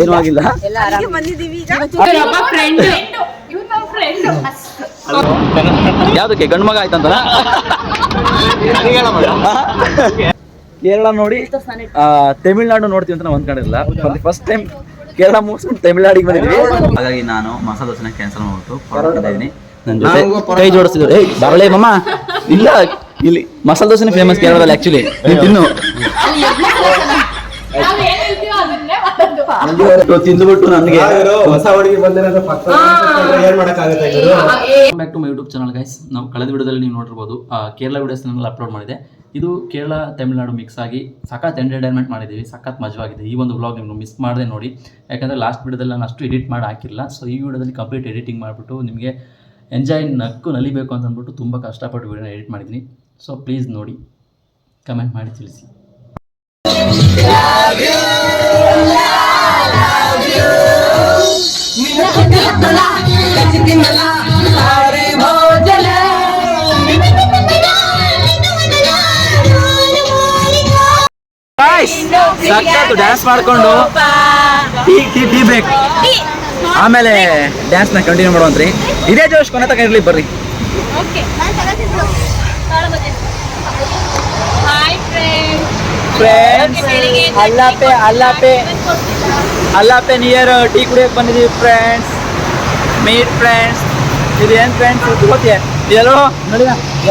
ಏನು ಆಗಿಲ್ಲ. ಯಾವ್ದಕ್ಕೆ? ಗಂಡು ಮಗ ಆಯ್ತಂತ ಕೇರಳ ನೋಡಿ ಆ, ತಮಿಳ್ನಾಡು ನೋಡ್ತೀವಿ ಅಂತ ನಾವು ಅಂದ್ಕೊಂಡಿರಲಿಲ್ಲ ಫಸ್ಟ್ ಟೈಮ್ ಕೇರಳ ಮುಗಿಸ್ಕೊಂಡು ತಮಿಳ್ನಾಡಿಗೆ ಬಂದಿದ್ವಿ ಹಾಗಾಗಿ ನಾನು ಮಸಾಲ ದೋಸೆನ ಕ್ಯಾನ್ಸಲ್ ಮಾಡ್ಬಿಟ್ಟು ಇದ್ದೀನಿ ನನ್ನ ಜೊತೆ ಕೈ ಜೋಡಿಸಿದ್ರು ಏಯ್ ಬರಲೇ ಮಮ್ಮ ಇಲ್ಲ ಇಲ್ಲಿ ಮಸಾಲ ದೋಸೆನೇ ಫೇಮಸ್ ಕೇರಳದಲ್ಲಿ ಆಕ್ಚುಲಿ ತಿನ್ನು. ತಿಂದುಬಿಟ್ಟು ನನಗೆ. ಹೊಸ ಹುಡುಗಿ ಬಂದಿರೋದು ಪಕ್ಕ ಏನ್ ಮಾಡಕ್ಕಾಗುತ್ತೆ ಇವರು? Back to my YouTube channel guys ನಾವು ಕಳೆದ ವಿಡಿಯೋದಲ್ಲಿ ನೀವು ನೋಡಿರ್ಬೋದು ಆ, ಕೇರಳ ವಿಡಿಯೋಸ್ನೆಲ್ಲ ಅಪ್ಲೋಡ್ ಮಾಡಿದೆ. ಇದು ಕೇರಳ ತಮಿಳುನಾಡು ಮಿಕ್ಸ್ ಆಗಿ ಸಖತ್ ಎಂಟರ್ಟೈನ್ಮೆಂಟ್ ಮಾಡಿದ್ದೀವಿ ಸಖತ್ ಮಜವಾಗಿದೆ ಈ ಒಂದು ವ್ಲಾಗ್ ನಿಮ್ಗೆ ಮಿಸ್ ಮಾಡದೆ ನೋಡಿ. ಯಾಕಂದರೆ ಲಾಸ್ಟ್ ವಿಡಿಯೋದಲ್ಲಿ ನಾನು ಅಷ್ಟು ಎಡಿಟ್ ಮಾಡಿ ಹಾಕಿಲ್ಲ ಸೊ ಈ ವಿಡಿಯೋದಲ್ಲಿ ಕಂಪ್ಲೀಟ್ ಎಡಿಟಿಂಗ್ ಮಾಡಿಬಿಟ್ಟು ನಿಮಗೆ ಎಂಜಾಯ್ ನಕ್ಕು ನಲಿಬೇಕು ಅಂತ ಅಂದ್ಬಿಟ್ಟು ತುಂಬ ಕಷ್ಟಪಟ್ಟು ವಿಡಿಯೋನ ಎಡಿಟ್ ಮಾಡಿದ್ದೀನಿ. ಸೊ ಪ್ಲೀಸ್ ನೋಡಿ ಕಮೆಂಟ್ ಮಾಡಿ ತಿಳಿಸಿ. ಸಖತ್ತು ಡ್ಯಾನ್ಸ್ ಮಾಡ್ಕೊಂಡು. Tea tea tea break. ಆಮೇಲೆ ಡ್ಯಾನ್ಸ್ನ ಕಂಟಿನ್ಯೂ ಮಾಡುವಂತ್ರಿ ಇದೇ ಜೋಶ್ ಕೊನೆ ತಕ ಇರ್ಲಿ ಬರ್ರಿ. Friends Alleppey Alleppey. Alleppey near tea ಕುಡಿಯಕ್ ಬಂದಿದ್ದೀವಿ ಫ್ರೆಂಡ್ಸ್ ಮೀಟ್ ಫ್ರೆಂಡ್ಸ್ ಇದು ಏನ್ ಫ್ರೆಂಡ್ಸ್ ಗೊತ್ತೇ ಎಲ್ಲೋ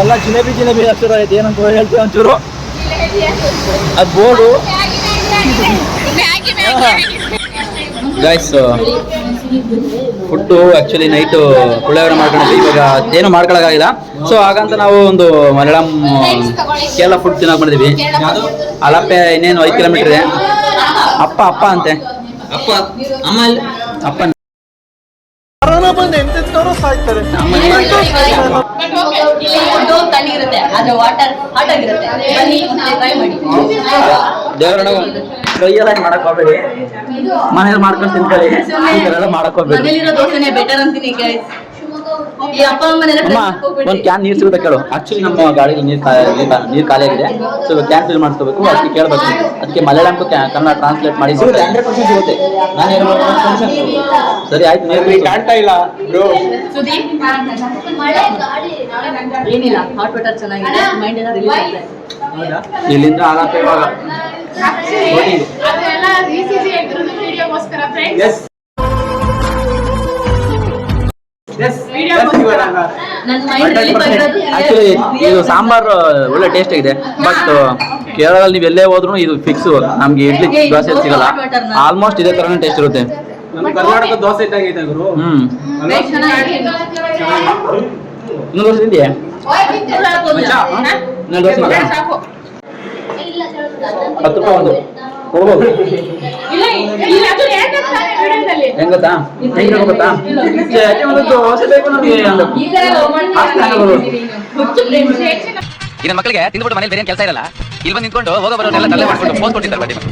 ಎಲ್ಲ ಜಿಲೇಬಿ ಜಿಲೇಬಿ ಅಕ್ಷರ ಐತೆ ಏನಂತ ಹೇಳ್ತೀವಿ ಒಂಚೂರು? ಅದು board. Guys food actually night puliyogare ಮಾಡ್ಕೊಂಡು ಇವಾಗ ಏನು ಮಾಡ್ಕೊಳಕ್ಕಾಗಿಲ್ಲ. ಸೊ ಹಾಗಂತ ನಾವು ಒಂದು ಮಲಯಾಳಂ, ಕೇರಳ ಫುಡ್ ತಿನ್ನೋಕೆ ಬಂದಿದ್ವಿ. ಅಲಪ್ಪೆ ಇನ್ನೇನು ಐದು ಕಿಲೋಮೀಟರ್ ಅಪ್ಪ ಅಪ್ಪ ಅಂತೆ. ಅಪ್ಪ ಅಮ್ಮ ಅಲ್ಲಿ ಅಪ್ಪ ತಣ್ಣಗಿರುತ್ತೆ ಅದು ವಾಟರ್ ಹಾಟ್ ಆಗಿರುತ್ತೆ. ಬನ್ನಿ ಟ್ರೈ ಮಾಡಿ. ದೇವರಣ್ಣ ಕೈಯೆಲ್ಲ ಮಾಡಕ್ ಹೋಗ್ಬೇಡಿ. ಮನೇಲಿ ಮಾಡ್ಕೊಂಡು ತಿನ್ಕೊಳ್ಳಿ. ಈ ಥರ ಎಲ್ಲ ಮಾಡಕ್ ಹೋಗ್ಬೇಡಿ ಮನೇಲಿರೋ ದೋಸೆನೆ ಬೆಟರ್ ಅಂತೀನಿ. ಅಮ್ಮ ಒಂದು ಕ್ಯಾನ್ ನೀರು ಸಿಗುತ್ತೆ ಕೇಳು. ಆಕ್ಚುಲಿ ನಮ್ಮ ಗಾಡಿಯಲ್ಲಿ ನೀರು ನೀರು ಖಾಲಿ ಆಗಿದೆ. ಸೊ ಕ್ಯಾನ್ ಫಿಲ್ ಮಾಡಿಸ್ಕೋಬೇಕು. ಅದಕ್ಕೆ ಕೇಳಬೇಕು. ಅದಕ್ಕೆ ಮಲಯಾಳಂ ಕನ್ನಡ ಟ್ರಾನ್ಸ್ಲೇಟ್ ಮಾಡಿ. ಸಿಗುತ್ತೆ ಹಂಡ್ರೆಡ್ ಪರ್ಸೆಂಟ್ ಸಿಗುತ್ತೆ. ನಾನು ಏನು ಸರಿ ಆಯ್ತು ನೀರು ಕಾಣ್ತಾ ಇಲ್ಲ ಬ್ರೋ ಸುದಿ ಏನಿಲ್ಲ ಹಾಟ್ ವಾಟರ್ ಚೆನ್ನಾಗಿದೆ. ಮೈಂಡ್ ಎಲ್ಲ ರಿಲೀಫ್ ಆಗುತ್ತೆ ಇಲ್ಲಿಂದ ಇವಾಗ. ಆಕ್ಚುಲಿ ಇದು ಸಾಂಬಾರು ಒಳ್ಳೆ ಟೇಸ್ಟ್ ಆಗಿದೆ. ಬಟ್ ಕೇರಳದಲ್ಲಿ ನೀವು ಎಲ್ಲೇ ಹೋದ್ರು ಇದು ಫಿಕ್ಸ್ ನಮ್ಗೆ ಇಡ್ಲಿ ದೋಸೆ ಸಿಗಲ್ಲ. ಆಲ್ಮೋಸ್ಟ್ ಇದೇ ತರನೇ ಟೇಸ್ಟ್ ಇರುತ್ತೆ. ನಮ್ಮ ಕರ್ನಾಟಕ ದೋಸೆ ಗುರು. ಹ್ಮ್. ಇನ್ನೊಂದು ದೋಸೆ ತಿಂದ್ಯಾ? ಹತ್ತು ರೂಪಾಯಿ ಒಂದು. ಹೆಂಗ್ ಗೊತ್ತಾ ಹೆಂಗ್ ಗೊತ್ತಾ ಒಂದು ದೋಸೆ ಬೇಕು ನಮಗೆ ಮಕ್ಕಳಿಗೆ ತಿಂದ್ಬಿಟ್ಟು ಮನೇಲಿ ಬೇರೆ ಕೆಲಸ ಇರಲ್ಲ. ಇಲ್ಲಿ ಬಂದು ನಿಂತ್ಕೊಂಡು ಹೋಗೋ ಬರೋರೆಲ್ಲ ತಲೆ ಮಾಡ್ಕೊಂಡು ಫೋನ್ ಕೊಟ್ಟಿದ್ದಾರೆ ಬಡ್ಡಿ ನನಗೆ.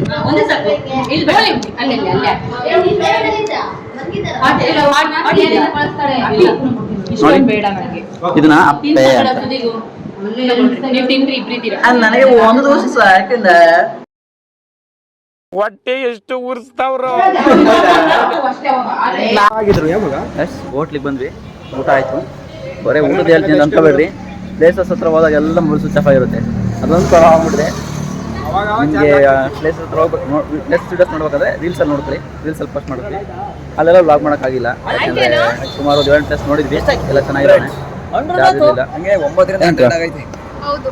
ಇದನ್ನ ಅಪ್ಪೆ ಅಂತ. ತುದಿಗೂ ನೀವು ತಿಂದ್ರಿ ಇಬ್ರಿದ್ದೀರಾ ನನಗೆ ಒಂದು ದೋಸೆ ಸಾಕಿಂದ. ಆಗಿದ್ರು ಯಾವಾಗ? ಎಸ್ ಹೋಟ್ಲಿಗೆ ಬಂದ್ವಿ. ಊಟ ಆಯ್ತು. ಬರೀ ಊಟದ ಹೇಳ್ತೀನಿ ಅಂತ ಅನ್ಕೋಬೇಡ್ರಿ. ಪ್ಲೇಸಸ್ ಹತ್ರ ಹೋದಾಗ ಎಲ್ಲ ಮುಳುಸು ಚಫಾ ಇರುತ್ತೆ ಅದೊಂದು ಪ್ರಾಬ್ಲಮ್ ಆಗ್ಬಿಟ್ಟಿದೆ ನಿಮಗೆ ಪ್ಲೇಸ್ ಹತ್ರ ಹೋಗ್ಬೇಕು ನೆಕ್ಸ್ಟ್ ವಿಡಿಯೋಸ್ ನೋಡ್ಬೇಕಾದ್ರೆ ರೀಲ್ಸ್ ಅಲ್ಲಿ ನೋಡ್ತೀರಿ ರೀಲ್ಸ್ ಅಲ್ಲಿ ಪೋಸ್ಟ್ ಮಾಡ್ತೀವಿ ಅಲ್ಲೆಲ್ಲ ವ್ಲಾಗ್ ಮಾಡೋಕ್ಕಾಗಿಲ್ಲ ಯಾಕಂದ್ರೆ ಸುಮಾರು ಒಂದು ಏಳು ಪ್ಲೇಸ್ ನೋಡಿದ್ವಿ. ಎಲ್ಲ ಚೆನ್ನಾಗಿರೋಣ ಹಂಗೆ ಒಂಬತ್ತರಿಂದ ಹೌದು.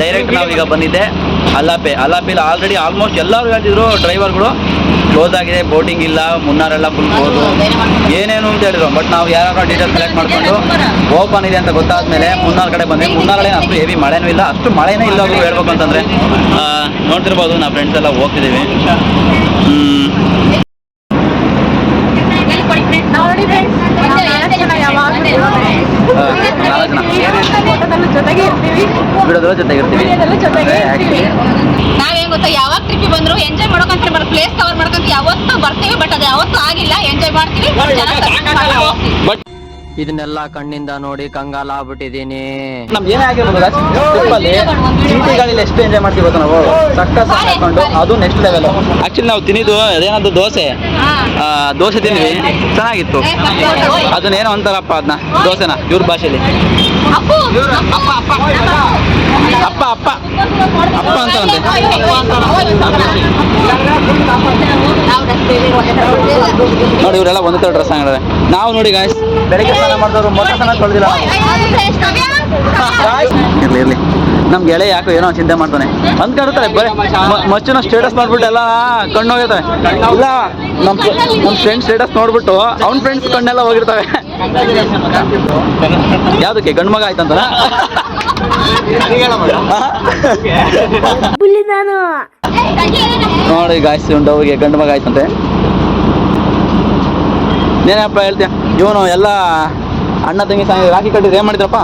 ಡೈರೆಕ್ಟ್ ನಾವೀಗ ಬಂದಿದ್ದೆ ಅಲ್ಲಾಪೆ ಅಲ್ಲಾಪೆಲಿ ಆಲ್ರೆಡಿ ಆಲ್ಮೋಸ್ಟ್ ಎಲ್ಲರೂ ಹೇಳ್ತಿದ್ರು ಡ್ರೈವರ್ಗಳು ಕ್ಲೋಸ್ ಆಗಿದೆ ಬೋಟಿಂಗ್ ಇಲ್ಲ ಮುನ್ನಾರೆಲ್ಲ ಫುಲ್ ಕ್ಲೋಸ್ ಏನೇನು ಅಂತ ಹೇಳಿದ್ರು. ಬಟ್ ನಾವು ಯಾರು ಡೀಟೇಲ್ಸ್ ಕಲೆಕ್ಟ್ ಮಾಡ್ಕೊಂಡು ಓಪನ್ ಇದೆ ಅಂತ ಗೊತ್ತಾದ್ಮೇಲೆ ಮುನ್ನಾರ್ ಕಡೆ ಬಂದ್ವಿ. ಮುನ್ನಾರ ಕಡೆ ಅಷ್ಟು ಹೆವಿ ಮಳೆನೂ ಇಲ್ಲ. ಅಷ್ಟು ಮಳೆನೇ ಇಲ್ಲ ಅವರು ಹೇಳ್ಬೇಕು ಅಂತಂದ್ರೆ. ಆ, ನೋಡ್ತಿರ್ಬೋದು ನಾವು ಫ್ರೆಂಡ್ಸ್ ಎಲ್ಲ ಹೋಗ್ತಿದ್ದೀವಿ ಹ್ಮ್. ನೋಡಿ ಫ್ರೆಂಡ್ಸ್ ಮತ್ತೆ ಎರಡು ಜನ ಯಾವಾಗಲೂ ಆ, ಫೋಟೋದಲ್ಲೂ ಜೊತೆಗೆ ಇರ್ತೀವಿ. ನಾವೇನ್ ಗೊತ್ತಾ ಯಾವಾಗ ಟ್ರಿಪ್ ಬಂದ್ರು ಎಂಜಾಯ್ ಇರ್ತೀವಿ actually ಪ್ಲೇಸ್ ಕವರ್ ಮಾಡ್ಕೊಂತ ಯಾವತ್ತೂ ಬರ್ತೀವಿ ಬಟ್ ಅದು ಯಾವತ್ತೂ ಆಗಿಲ್ಲ ಎಂಜಾಯ್ ಮಾಡ್ತೀವಿ. ಹೋಗ್ತೀವಿ. ಇದನ್ನೆಲ್ಲ ಕಣ್ಣಿಂದ ನೋಡಿ ಕಂಗಾಲ ಆಗ್ಬಿಟ್ಟಿದೀನಿ ನಮ್ಗೆ ಏನೇ ಆಗಿರ್ಬೋದು ಟ್ರಿಪ್ ಅಲ್ಲಿ ಚೀಟಿ ಗಾಡಿಲಿ ಎಷ್ಟು ಎಂಜಾಯ್ ಮಾಡ್ತೀವಿ ಗೊತ್ತಾ ನಾವು? ಸಕ್ಕಸ್ ಹಾಕೊಂಡು ಅದು ನೆಕ್ಸ್ಟ್ ಲೆವೆಲ್ ಆಕ್ಚುಲಿ ನಾವು ತಿನ್ನಿದ್ದು ಅದೇನದು ದೋಸೆ? ಆ, ದೋಸೆ ತಿಂದ್ವಿ. ಚೆನ್ನಾಗಿತ್ತು. ಅದನ್ನ ಏನೋ. ಅದನ್ನೇನೋ ಅಂತಾರಪ್ಪ ಅದನ್ನ ದೋಸೆನ ಇವ್ರ ಭಾಷೆಲಿ. ಅಪ್ಪು ಅಪ್ಪ ಅಪ್ಪ ಅಪ್ಪ ಅಪ್ಪ ಅಪ್ಪ ಅಂತ ಅಂತೆ ನೋಡಿ ಇವರೆಲ್ಲ ಒಂದೇ ತರ ಡ್ರೆಸ್ ಹಾಕಿದ್ದಾರೆ ನಾವು ನೋಡಿ ಗಾಯ್ಸ್ ಬೆಳಗ್ಗೆ ಸ್ನಾನ ಮಾಡಿದವರು ಮೊದಲ ಸ್ನಾನ ತೊಳೆದಿಲ್ಲ ಇಲ್ಲಿ ಇರ್ಲಿ ನಮ್ ಗೆಳೆ ಯಾಕೋ ಏನೋ ಚಿಂತೆ ಮಾಡ್ತಾನೆ. ಅಂದ್ಕೊಂಡಿರ್ತಾರೆ ಬರೀ ಮಚ್ಚನ ಸ್ಟೇಟಸ್ ನೋಡ್ಬಿಟ್ಟು ಎಲ್ಲ ಕಣ್ಣು ಇಲ್ಲ ನಮ್ ನಮ್ ಫ್ರೆಂಡ್ ಸ್ಟೇಟಸ್ ನೋಡ್ಬಿಟ್ಟು ಅವ್ನ ಫ್ರೆಂಡ್ಸ್ ಕಣ್ಣೆಲ್ಲ ಹೋಗಿರ್ತವೆ. ಯಾವ್ದಕ್ಕೆ ಗಂಡು ಮಗ ಆಯ್ತಂತ? ನೋಡಿ ಗಾಯಿಸ್ತೀವಿ ಉಂಟು ಹೋಗಿ ಗಂಡು ಮಗ ಆಯ್ತಂತೆ. ಏನಪ್ಪ ಹೇಳ್ತೀಯ? ಇವನು ಎಲ್ಲ ಅಣ್ಣ ತಂಗಿ ರಾಖಿ ಕಟ್ಟಿದ್ರೆ ಏನ್ ಮಾಡಿದ್ರಪ್ಪ?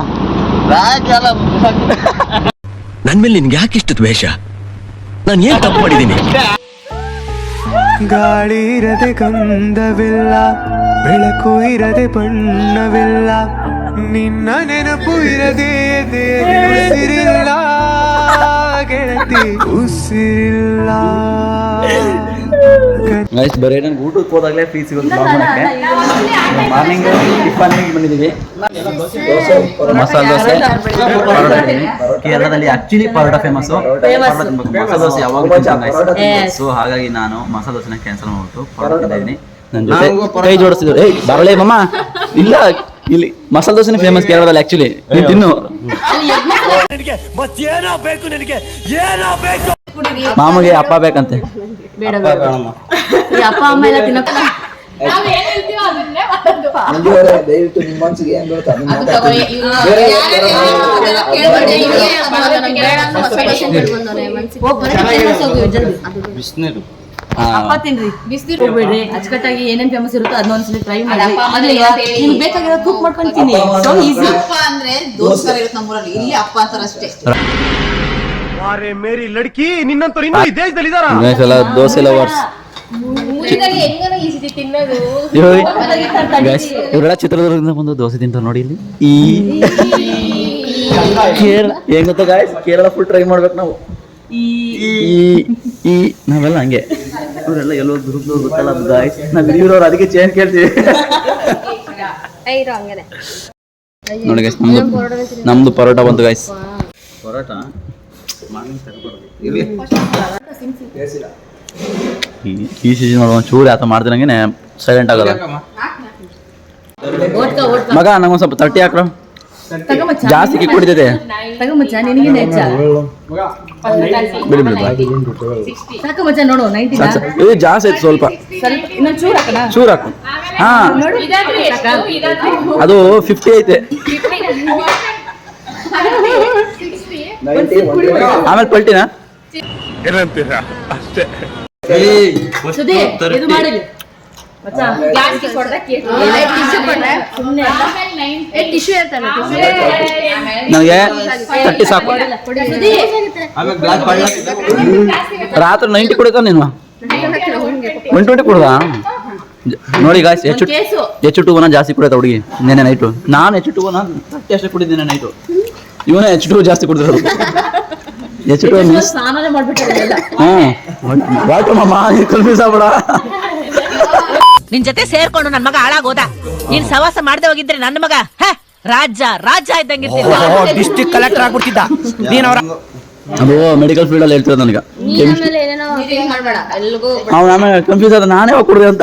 ನನ್ ಮೇಲೆ ನಿನ್ಗೆ ಯಾಕೆ ಇಷ್ಟು ದ್ವೇಷ? ನಾನು ಏನ್ ತಪ್ಪು ಮಾಡಿದ್ದೀನಿ? ಗಾಳಿ ಇರದೆ ಗಂಧವಿಲ್ಲ, ಬೆಳಕು ಇರದೆ ಬಣ್ಣವಿಲ್ಲ, ನಿನ್ನ ನೆನಪು ಇರದೆ ಉಸಿರಿಲ್ಲ, ಗೆಳತಿ ಉಸಿರಿಲ್ಲ. ಗೈಸ್ ಬರೀ ನನ್ಗೆ ಊಟಕ್ಕೆ ಹೋದಾಗಲೇ ಫ್ರೀ ಸಿಗೋದು ಬ್ಲಾಗ್ ಮಾಡಕ್ಕೆ? ಮಾರ್ನಿಂಗ್ ಟಿಫನ್ಗೆ ಬಂದಿದ್ದೀವಿ. ಮಸಾಲೆ ದೋಸೆ. ಪರೋಟ. ಕೇರಳದಲ್ಲಿ ಆಕ್ಚುಲಿ ಪರೋಟ ಫೇಮಸ್ ಮಸಾಲೆ ದೋಸೆ ಯಾವಾಗ ಸೊ ಹಾಗಾಗಿ ನಾನು ಮಸಾಲೆ ದೋಸೆನ ಕ್ಯಾನ್ಸಲ್ ಮಾಡ್ಬಿಟ್ಟು ಪರೋಟ ಇದ್ದೀನಿ. ನನ್ನ ಜೊತೆ ಕೈ ಜೋಡಿಸಿದ್ರು ಏಯ್ ಬರಲೇ ಮಮ್ಮ ಇಲ್ಲ ಇಲ್ಲಿ ಮಸಾಲೆ ದೋಸೆನೇ ಫೇಮಸ್ ಕೇರಳದಲ್ಲಿ ಆಕ್ಚುಲಿ ನೀನು ತಿನ್ನು. ಮತ್ತೇನೋ ಬೇಕು ನಿನಗೆ ಏನೋ ಬೇಕು. ಮಾಮಗೆ ಅಪ್ಪ ಬೇಕಂತೆ. ಈ ಅಪ್ಪ ಅಮ್ಮ ಎಲ್ಲ ತಿನ್ನಕ್ಕ ದಯವಿಟ್ಟು ನಿಮ್ಮ ಮನ್ಸಿಗೆ ಏನ್ ಬೇರೆ ಯಾರ್ಯಾರು ಅದೆಲ್ಲ ಕೇಳ್ಬೇಡಿ, ಇವ್ರೇ ಮಾಡೋದು ನಮ್ಗೆ ಬೇಡ ಅಂತ ಹೊಸ question ಕೇಳ್ಬಂದವ್ರೆ, ಮನ್ಸಿಗೆ. ಹೋಗ್ ಬನ್ನಿ, famous ಹೋಗಿ ಜಲ್ದಿ. ಹಾ. ತಿನ್ರಿ ಬಿಸ್ನೀರು ಹೋಗ್ಬೇಡ್ರಿ ಅಚ್ಚುಕಟ್ಟಾಗಿ ಏನೇನ್ ಫೇಮಸ್ ಇರುತ್ತೋ ಅದನ್ನ ಒಂದ್ಸಲಿ ಟ್ರೈ ಮಾಡಿ ನಿಮ್ಗೆ ಬೇಕಾಗಿರೋ ಕುಕ್ ಮಾಡ್ಕೊಂತೀನಿ ಸೊ ಈಸಿ ಅಪ್ಪ ಅಂದ್ರೆ ದೋಸ್ತರ ಇರುತ್ತೆ ನಮ್ಮೂರಲ್ಲಿ. ಇಲ್ಲಿ ಅಪ್ಪ ಅಂತಾರಷ್ಟೇ ಅರೆ ಮೇರಿ ಲಡ್ಕಿ ನಿನ್ನಂತವ್ರು ಇನ್ನೂ ಈ ದೇಶದಲ್ಲಿ ಇದಾರ ದೋಸೆ ಲವರ್ಸ್ ಇವರೆಲ್ಲ ಚಿತ್ರದುರ್ಗದಿಂದ ಬಂದು ದೋಸೆ ತಿಂತ ನೋಡಿ ಇಲ್ಲಿ. ಈ ಕೇರಳ ಹೆಂಗ್ ಗೊತ್ತಾ ಗಾಯ್ಸ್ ಕೇರಳ ಫುಲ್ ಟ್ರೈ ಮಾಡ್ಬೇಕು ನಾವು. ಈ ನಾವೆಲ್ಲ ಹಂಗೆ. ಇವರೆಲ್ಲ ಎಲ್ಲೋ ದುರ್ಗ ಗೊತ್ತಲ್ಲ ಗಾಯ್ಸ್ ನಾವು ಇರೋರು ಅದಕ್ಕೆ ಚೇಂಜ್ ಕೇಳ್ತೀವಿ. ನೋಡಿ ಗೈಸ್ ನಮ್ದು ನಮ್ದು ಪರೋಟ ಬಂತು ಗಾಯ್ಸ್ ಪರೋಟ? ಈ- ಈ ಸೀಸನ್ ನೋಡಿ ಒಂಚೂರು ಆತ ಮಾಡ್ದಿರಂಗೆ ಸೈಲೆಂಟ್ ಆಗಲ್ಲ. ಮಗ ಒಂದು ಸ್ವಲ್ಪ ತರ್ಟಿ ಹಾಕ್ರ. ಜಾಸ್ತಿ ಕುಡಿದಿದೆ ಕುಡಿತೈತೆ ನಿನಗೆ ಹೆಚ್ಚ. ಬಿಡಿ ಬಿಡಿ ಬಿಡಿ. ಸಾಕು ನೋಡು ನೈಂಟಿ. ಇದು ಜಾಸ್ತಿ ಆಯ್ತು ಸ್ವಲ್ಪ. ಸ್ವಲ್ಪ ಇನ್ನೊಂದ್ ಚೂರ್ ಹಾಕಣ. ಚೂರು ಹಾಕು. ಹಾ. ಅದು ಫಿಫ್ಟಿ ಐತೆ. ಆಮೇಲೆ ಪಲ್ಟಿನ? ಸುದೀಪ್ ಇದು ಮಾಡಿಲ್ಲ ನನಗೆ ತಟ್ಟಿ ಸಾಕು. ರಾತ್ರಿ ನೈಂಟಿ ಕುಡಿತ ನೀನು? ಒನ್ ಟ್ವೆಂಟಿ ಕುಡ್ದ? ನೋಡಿ ಗಾಯ್ಸ್ ಹೆಚ್ಚು ಎಚ್ ಹೆಚ್ಚು ಟೂ ಒನ್ ಜಾಸ್ತಿ ಕುಡಿಯೋದು ಹುಡುಗಿ ನಿನ್ನೆ ನೈಟು ನಾನು ಹೆಚ್ಚು ಟೂ ತಟ್ಟಿ ಅಷ್ಟೇ ಕುಡಿದ್ದೀನಿ ನೈಟು ಇವನೇ ಹೆಚ್ಚು ಟೂ ಜಾಸ್ತಿ ಕುಡಿದ್ರು. ಹೆಚ್ಚು ಟೂ ಹ್ಞೂ ವಾಟು ಮಾಮ ಕನ್ಫ್ಯೂಸ್ ಆಗ್ಬೇಡ. ನಿನ್ ಜೊತೆ ಸೇರ್ಕೊಂಡು ನನ್ ಮಗ ಹಾಳಾಗೋದ? ನೀನ್ ಸವಾಸ ಮಾಡದೆ ಹೋಗಿದ್ರೆ ನನ್ನ ಮಗ ಹ ರಾಜ ರಾಜ ಇದ್ದಂಗಿರ್ತಿದ್ದ ಡಿಸ್ಟ್ರಿಕ್ಟ್ ಕಲೆಕ್ಟರ್ ಆಗ್ಬಿಡ್ತಿದ್ದ ನೀನ್ ಅವ್ರ ಅದು ಮೆಡಿಕಲ್ ಫೀಲ್ಡಲ್ಲಿ ಹೇಳ್ತಿರೋದು ನನಗೆ. ಅವ್ನು ಆಮೇಲೆ ಕನ್ಫ್ಯೂಸ್ ಆದ ನಾನೇ ಹೋಗಿ ಕುಡ್ದೆ ಅಂತ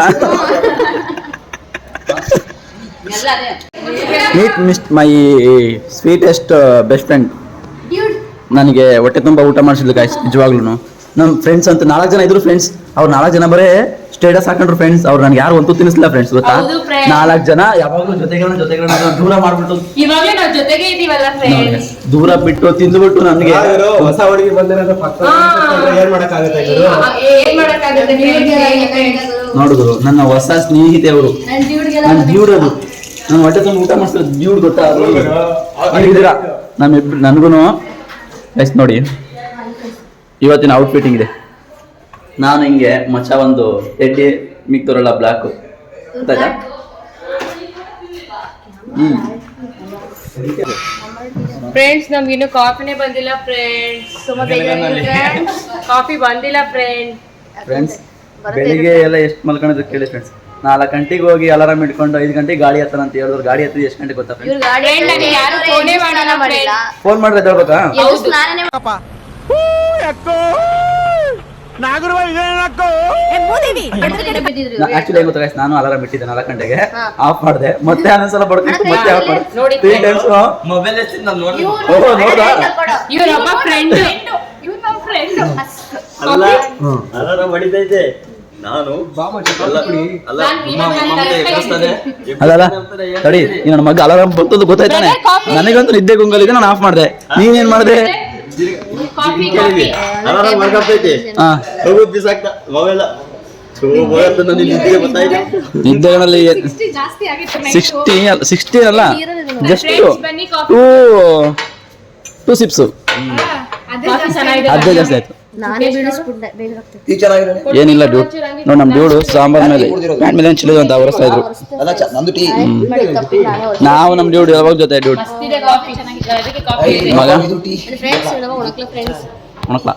meet mist my sweetest best friend ನನಗೆ ಹೊಟ್ಟೆ ತುಂಬ ಊಟ ಮಾಡಿಸಿದ್ಲು ಗಾಯ್ಸ್ ನಿಜವಾಗ್ಲೂ ನಮ್ಮ ಫ್ರೆಂಡ್ಸ್ ಅಂತ ನಾಲ್ಕು ಜನ ಇದ್ರು ಫ್ರೆಂಡ್ಸ್ ಅವ್ರು ನಾಲ್ಕು ಜನ ಬರೇ ಸ್ಟೇಟಸ್ ಹಾಕೊಂಡ್ರು ಫ್ರೆಂಡ್ಸ್ ಅವ್ರು ನನಗೆ ಯಾರು ಅಂತೂ ತಿನ್ನಿಸ್ಲಿಲ್ಲ ಫ್ರೆಂಡ್ಸ್ ಗೊತ್ತಾ? ಹೌದು friends. ನಾಲ್ಕು ಜನ ಯಾವಾಗಲೂ ಜೊತೆಗಳನ್ನ ಜೊತೆಗೆ ದೂರ ಮಾಡ್ಬಿಟ್ಟು ಇವಾಗ್ಲೇ ನಾವ್ ಜೊತೆಗೆ ಇದೀವಲ್ಲ ನೋಡಿ, ದೂರ ಬಿಟ್ಟು ತಿಂದುಬಿಟ್ಟು ನನಗೆ. ಯಾರು ಹೊಸ ಹುಡುಗಿ ಬಂದಿರೋದು ಪಕ್ಕ ಏನ್ ಮಾಡಕ್ಕಾಗತ್ತೆ ಇವರು ಏನ್ ಮಾಡಕ್ಕಾಗುತ್ತೆ ನೋಡಿದ್ರು ನನ್ನ ಹೊಸ ಸ್ನೇಹಿತೆ ಅವರು. ನನ್ ನನ್ನ ಡ್ಯೂಡ್ ಅದು ನಾನು ಹೊಟ್ಟೆ ತುಂಬ ಊಟ ಮಾಡಿಸ್ತಾರೆ ಡ್ಯೂಡ್ ಗೊತ್ತಾ? ನಮ್ಮಿಬ್ರು ನನಗೂ ಎಸ್ ನೋಡಿ. ಇವತ್ತಿನ ಔಟ್ಫಿಟ್ಟಿಂಗ್ ಇದೆ. ನಾನು ಹಿಂಗೆ ಮಚ ಒಂದು ಎಡ್ಡಿ ಮಿಕ್ತೋರಲ್ಲ ಬ್ಲಾಕ್. ಗೊತ್ತಾಯ್ತಾ? ಹ್ಮ್. ಫ್ರೆಂಡ್ಸ್ ನಮ್ಗೆ ಇನ್ನು ಕಾಫಿನೇ ಬಂದಿಲ್ಲ ಫ್ರೆಂಡ್ಸ್ ತುಂಬಾ ಕಾಫಿ ಬಂದಿಲ್ಲ. ಫ್ರೆಂಡ್ ಫ್ರೆಂಡ್ಸ್ ಬೆಳಿಗ್ಗೆ ಎಲ್ಲ ಎಷ್ಟು ಮಲ್ಕೊಂಡಿದ್ರು ಕೇಳಿ ಫ್ರೆಂಡ್ಸ್ ನಾಲ್ಕು ಗಂಟೆಗೆ ಹೋಗಿ ಅಲಾರಾಮ್ ಇಟ್ಕೊಂಡು ಐದು ಗಂಟೆಗೆ ಗಾಡಿ ಹತ್ತಾರ ಅಂತ ಹೇಳಿದ್ರು. ಗಾಡಿ ಹತ್ತಿ ಎಷ್ಟು ಗಂಟೆಗೆ ಗೊತ್ತಾ ಫೋನ್ ಮಾಡಿದ್ರೆ ಹೇಳ್ಬೇಕಾ ಆಕ್ಚುಲಿ ಏನು ನಾನು ಅಲಾರಾಮ್ ಇಟ್ಟಿದ್ದೆ ನಾಲ್ಕು ಗಂಟೆಗೆ ಆಫ್ ಮಾಡಿದೆ. ಮತ್ತೆ ಹನ್ನೊಂದ್ಸಲ ಬಡ್ಕೊಂಡು ಮತ್ತೆ ಆಫ್ ಮಾಡಿದೆ. ತ್ರೀ ಟೈಮ್ಸ್ ಮೊಬೈಲ್ ನೋಡ್ದಾ. ಇವ್ರೊಬ್ಬ ಫ್ರೆಂಡ್ ಅಲ್ಲ ಅಲಾರಾಮ್ ಹೊಡಿತೈತೆ ನಾನು. ಅಲ್ಲಲ್ಲ ತಡಿ ನನ್ನ ಮಗ ಅಲಾರಾಮ್ ಬರ್ತದ ಗೊತ್ತಾಯ್ತಾನೆ. ನನಗಂತೂ ನಿದ್ದೆ ಗುಂಗಲಿದೆ ನಾನು ಆಫ್ ಮಾಡಿದೆ. ನೀನೇನ್ ಮಾಡಿದೆ? ನಿದ್ದೆಗಳಲ್ಲಿ ಸಿಕ್ಸ್ಟಿ ಸಿಕ್ಸ್ಟಿ ಅಲ್ಲ ಜಸ್ಟ್ ಬನ್ನಿ ಕಾಫಿ. ಟೂ ಟೂ ಸಿಪ್ಸು ಅದೇ ಜಾಸ್ತಿ ಆಯ್ತು. ಏನಿಲ್ಲ ಡ್ಯೂಡ್ ನೋಡಿ ನಮ್ಮ ಡ್ಯೂಡು ಸಾಂಬಾರ್ ಮೇಲೆ ಪ್ಯಾಂಟ್ ಮೇಲೆ ಅಂತ ಅವರಿಸ್ತಾ ಇದ್ರು. ನಾವು ನಮ್ಮ ಡ್ಯೂಡ್ ಯಾವಾಗ ಜೊತೆ ಡ್ಯೂಡ್ ಮಗ ಒಣಕ್ಲ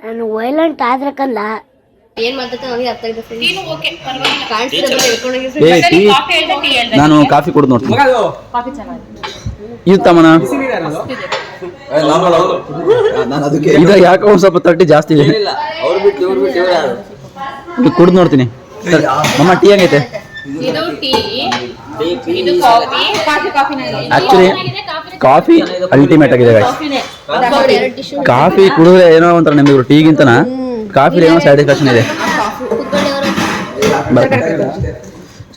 ನಾನು ವೈಲೆಂಟ್ ಆದ್ರಕ್ಕಲ್ಲ ನಾನು ಕಾಫಿ ಕುಡ್ದು ನೋಡ್ತೀನಿ. ಕಾಫಿ ಚೆನ್ನಾಗಿದೆ. ಇದು. ತಮ್ಮನ ನಾನು ಅದಕ್ಕೆ ಯಾಕೋ ಒಂದ್ ಸ್ವಲ್ಪ ತರ್ಟಿ ಜಾಸ್ತಿ ಇದೆ. ಇಲ್ಲ ಅವ್ರು ಬಿಟ್ಟು ಇವ್ರು ಬಿಟ್ಟು ಇವ್ರು ಯಾರು? ಕುಡ್ದು ನೋಡ್ತೀನಿ. ನಮ್ಮ ಅಮ್ಮ ಟೀ ಹೆಂಗೈತೆ? ಇದು ಟೀ. ಇದು coffee. Coffee coffee actually coffee ultimate ಆಗಿದೆ guys. ಕಾಫಿ. ಕುಡಿದ್ರೆ ಏನೋ ಒಂಥರ ನಿಮಗೆ ಟೀಗಿಂತನ? ಕಾಫಿ ಏನೋ ಸ್ಯಾಟಿಸ್ಫ್ಯಾಕ್ಷನ್ ಇದೆ.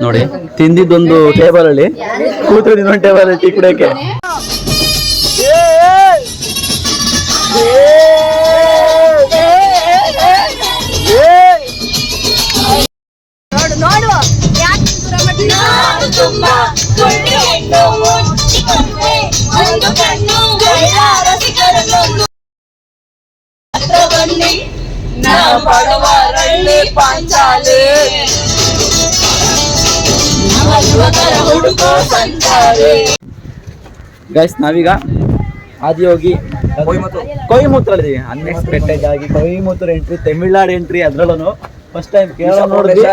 ನೋಡಿ ತಿಂದಿದ್ದೊಂದು ಟೇಬಲ್ ಅಲ್ಲಿ ಕೂತ್ರೆ ಇನ್ನೊಂದು ಟೇಬಲ್ ಅಲ್ಲಿ ಟೀ ಕುಡಿಯಕ್ಕೆ ಗೈಸ್ ನಾವೀಗ ಆದಿಯೋಗಿ. ಕೊಯ್ಮೂತ್ರಲ್ಲಿದ್ದೀವಿ ಅನ್ಎಕ್ಸ್ಪೆಕ್ಟೆಡ್ ಆಗಿ ಕೊಯಿಮೂತ್ರ ಎಂಟ್ರಿ ತಮಿಳ್ನಾಡು ಎಂಟ್ರಿ ಅದ್ರಲ್ಲೂ ಫಸ್ಟ್ ಟೈಮ್ ಕೇರಳ ನೋಡಿದ್ವಿ.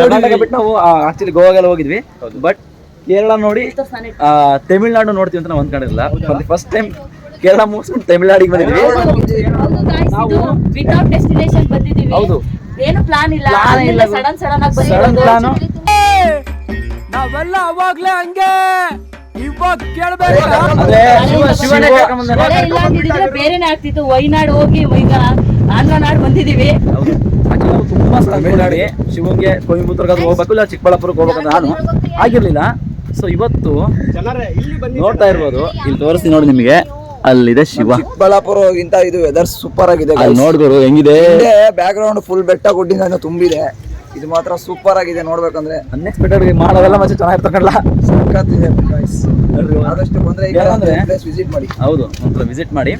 ಕರ್ನಾಟಕ ಬಿಟ್ಟು ನಾವು ಆಕ್ಚುಲಿ ಗೋವಾಗೆಲ್ಲ ಹೋಗಿದ್ವಿ. ಬಟ್ ಕೇರಳ ನೋಡಿ ತಮಿಳ್ನಾಡು ನೋಡ್ತೀವಿ ಅಂತ ನಾವು ಅಂದ್ಕೊಂಡಿರಲಿಲ್ಲ ಫಸ್ಟ್ ಟೈಮ್ ಕೇರಳ ಮುಗಿಸ್ಕೊಂಡು ತಮಿಳ್ನಾಡಿಗೆ ಬಂದಿದ್ವಿ. ನಾವು ವಿತೌಟ್ ಡೆಸ್ಟಿನೇಷನ್ ಬಂದಿದೀವಿ ಹೌದು. ಏನು ಪ್ಲಾನ್ ಇಲ್ಲ. ಇಲ್ಲ. ಸಡನ್ ಸಡನ್ ಆಗಿ ಸಡನ್ ಪ್ಲಾನು ನಾವೆಲ್ಲ ಅವಾಗ್ಲೇ ಹಂಗೆ. ಇವಾಗ ಕೇಳ್ಬೇಕು. ಬೇರೆನೆ ಆಗ್ತಿತ್ತು. ವೈನಾಡ್ ಹೋಗಿ ಈಗ ಆಂಧ್ರ ನಾಡ್ ಬಂದಿದೀವಿ ಹೌದು. ತುಂಬಾ ಸಲ ತಮಿಳ್ನಾಡಿ ಶಿವಂಗೆ ಕೊಯಂಬತ್ತೂರ್ಗೆ ಅದು ಹೋಗ್ಬೇಕು ಇಲ್ಲ ಚಿಕ್ಕಬಳ್ಳಾಪುರಕ್ಕೆ ಹೋಗ್ಬೇಕಂತ ನಾನು ಆಗಿರ್ಲಿಲ್ಲ. ಸೊ ಇವತ್ತು ಜನರೇ ಇಲ್ಲಿ ಬಂದು ನೋಡ್ತಾ ಇರ್ಬೋದು. ಇಲ್ಲಿ ತೋರಿಸ್ತೀನಿ ನೋಡಿ ನಿಮಗೆ. ಅಲ್ಲಿದೆ ಶಿವ. ಚಿಕ್ಕಬಳ್ಳಾಪುರಗಿಂತ ಇದು ವೆದರ್ ಸೂಪರ್ ಆಗಿದೆ ಅಲ್ಲಿ ನೋಡ್ಗುರು ಹೆಂಗಿದೆ? ಬ್ಯಾಕ್ ಗ್ರೌಂಡ್ ಫುಲ್ ಬೆಟ್ಟ ಗುಡ್ಡಿನ ತುಂಬಿದೆ. ಇದು ಮಾತ್ರ ಸೂಪರ್ ಆಗಿದೆ ನೋಡ್ಬೇಕಂದ್ರೆ. ಅನ್ಎಕ್ಸ್ಪೆಕ್ಟೆಡ್ ಮಾಡೋದೆಲ್ಲ ಮತ್ತೆ ಚೆನ್ನಾಗಿರ್ತಕ್ಕಲ್ಲ ಸಖತ್ತಿದೆ guys. ಆದಷ್ಟು ಬಂದ್ರೆ? ಪ್ಲೇಸ್ ವಿಸಿಟ್ ಮಾಡಿ. ಹೌದು ಒಂದ್ಸಲ ವಿಸಿಟ್ ಮಾಡಿ.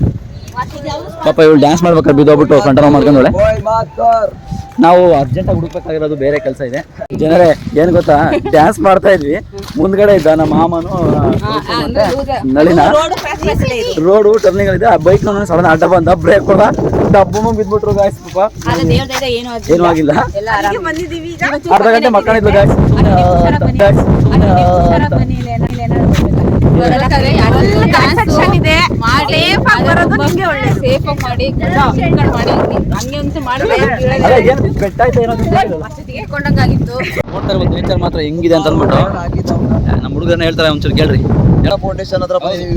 ಪಾಪ ಇವಳು ಡ್ಯಾನ್ಸ್ ಮಾಡ್ಬೇಕಾದ್ರೆ ಬಿದ್ದೋಗ್ಬಿಟ್ಟು ಕಂಟ್ರೋಲ್ ಮಾಡ್ಕೊಂಡೋಳೆ ನಾವು ಅರ್ಜೆಂಟ್ ಆಗಿ ಹುಡುಕ್ಬೇಕಾಗಿರೋದು ಬೇರೆ ಕೆಲಸ ಇದೆ. ಜನರೇ ಏನ್ ಗೊತ್ತಾ? ಡ್ಯಾನ್ಸ್ ಮಾಡ್ತಾ ಇದ್ವಿ. ಮುಂದ್ಗಡೆ ಇದ್ದ ನಮ್ಮ ಮಾಮನು ನಳಿನ. ರೋಡು ಟರ್ನಿಂಗ್ ಇದೆ. ಆ ಬೈಕ್ ಸಡನ್ ಅಡ್ಡ ಬಂದ ಬ್ರೇಕ್ ಕೊಡ ಡಬ್ಬು ಬಿದ್ಬಿಟ್ರು ಗಾಯ್ಸ್ ಪಾಪ. ಏನೂ ಆಗಿಲ್ಲ. ಅರ್ಧ ಗಂಟೆ ಮಕ್ಕಳಿದ್ಲು ಗಾಯ್ಸ್ ಇದೆ. ಸೇಫ್ ಆಗಿ ಬರೋದು ನಿಮ್ಗೆ ಒಳ್ಳೆ ಸೇಫ್ ಆಗಿ ಮಾಡಿ ಮಾಡಿ. ಹಂಗೆ ಅಂತ ಮಾಡಿದ್ರೆ ಅದೇ ಏನು ಬೆಟ್ಟಾಯ್ತು ಏನೋ ಗೊತ್ತಿಲ್ಲ. ಕೊಂಡಂಗಾಗಿತ್ತು ನೋಡ್ತಾ ಇರ್ಬೋದು ನೇಚರ್ ಮಾತ್ರ ಹೆಂಗಿದೆ ಅಂತ ಅಂದ್ಬಿಟ್ಟು. ನಮ್ಮ ಹುಡುಗರನ್ನ ಹೇಳ್ತಾರೆ ಒಂಚೂರು ಕೇಳ್ರಿ. ಫೌಂಡೇಶನ್ ಹತ್ರ